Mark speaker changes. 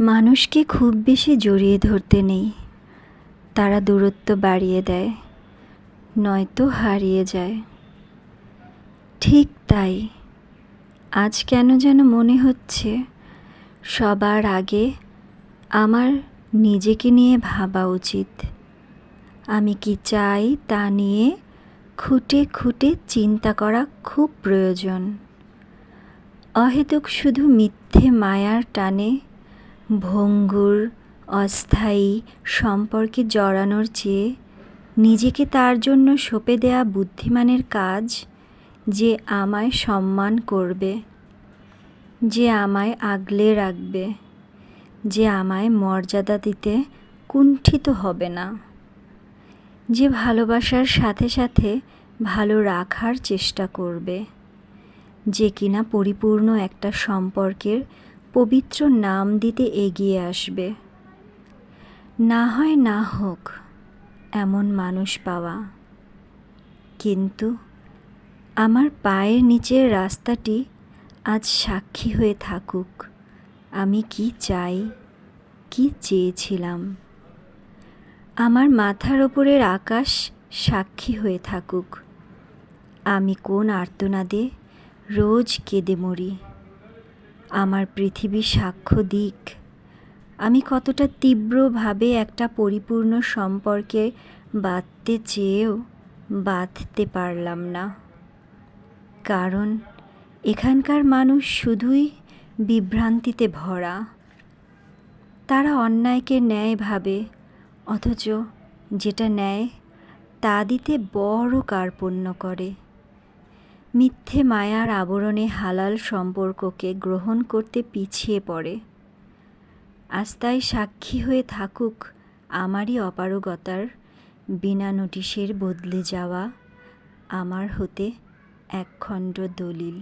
Speaker 1: মানুষকে খুব বেশি জড়িয়ে ধরতে নেই। তারা দূরত্ব বাড়িয়ে দেয়, নয়তো হারিয়ে যায়। ঠিক তাই। আজ কেন যেন মনে হচ্ছে, সবার আগে আমার নিজেকে নিয়ে ভাবা উচিত। আমি কি চাই তা নিয়ে খুঁটে খুঁটে চিন্তা করা খুব প্রয়োজন। অহেতুক শুধু মিথ্যে মায়ার টানে ভঙ্গুর, অস্থায়ী সম্পর্কে জড়ানোর চেয়ে নিজেকে তার জন্য সঁপে দেয়া বুদ্ধিমানের কাজ যে আমায় সম্মান করবে, যে আমায় আগলে রাখবে, যে আমায় মর্যাদা দিতে কুণ্ঠিত হবে না, যে ভালোবাসার সাথে সাথে ভালো রাখার চেষ্টা করবে, যে কিনা পরিপূর্ণ একটা সম্পর্কের পবিত্র নাম দিতে এগিয়ে আসবে। না হয় না হোক, এমন মানুষ পাওয়া। কিন্তু আমার পায়ের নিচের রাস্তাটি আজ সাক্ষী হয়ে থাকুক, আমি কি চাই, কি চেয়েছিলাম। আমার মাথার ওপরের আকাশ সাক্ষী হয়ে থাকুক, আমি কোন আর্তনাদে রোজ কেঁদে মরি। আমার পৃথিবী সাক্ষ্য দিক। আমি কতটা তীব্রভাবে একটা পরিপূর্ণ সম্পর্কে বাঁধতে চেয়েও বাঁধতে পারলাম না। কারণ এখানকার মানুষ শুধুই বিভ্রান্তিতে ভরা। তারা অন্যায়কে ন্যায় ভাবে, অথচ যেটা ন্যায়, তা দিতে বড় কার্পণ্য করে। মিথ্যে মায়ার আবরণে হালাল সম্পর্ককে গ্রহণ করতে পিছিয়ে পড়ে। আস্তায় সাক্ষী হয়ে থাকুক আমারই অপারগতার বিনা নোটিশের বদলে যাওয়া আমার হতে একখণ্ড দলিল।